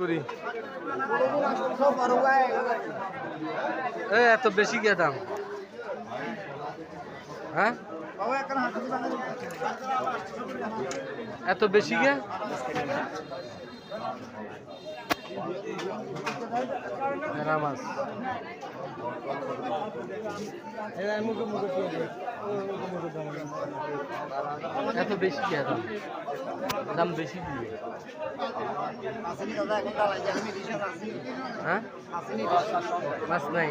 করি। এত বেশি গিয়ে দাম? হ্যাঁ? এত বেশি ভেড়া মাছ। এত বেশি কে দাম? দাম বেশি দিয়ে হ্যাঁ? মাছ নাই।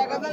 এক হাজার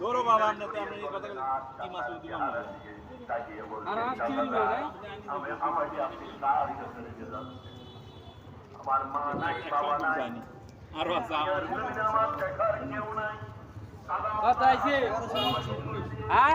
ধরো বাবা আমরা তো আমরা এই কথা কি মাছ না আর আজ কি হলো রে? জানি। আরও আছে হ্যাঁ?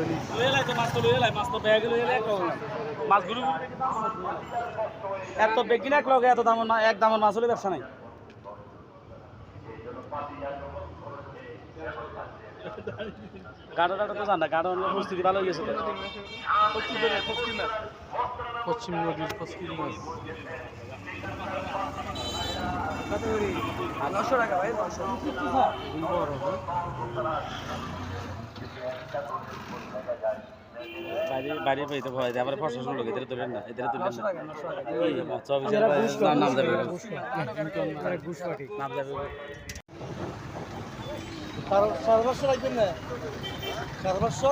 বড় হইলি মাছগুলো এত বেগি না এক লগে এত দাম এক দামের মাছ হলে ব্যবসা নাই। গাড়ো টাড়ো তো জানা গাড়ো পরিস্থিতি ভালো গেছে তো। পশ্চিম নদীর পশ্চিম মাছ। বাইরে বাইরে পাইতে ভয় দেয় আবার ফসল লোক এদের তুলেন না এদের তুলেন না। চব্বিশ নাম যাবে নাম যাবে সর্বস্ব লাগবেন না? সর্বস্ব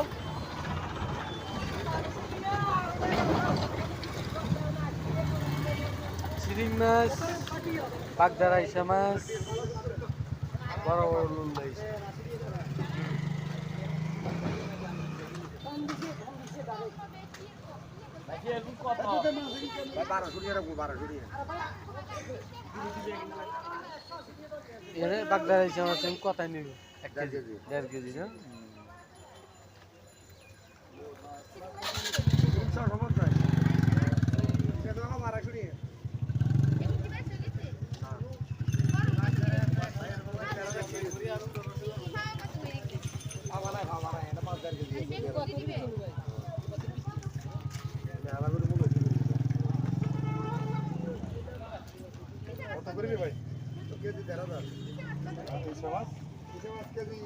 চিরিং মাছ বাগদার আইসা মাছ বড় বড় লুল আইসা এর বাগদার কেজি। মাছ কেজি কথাই নিবি এক কেজি দেড় কেজি না কেজি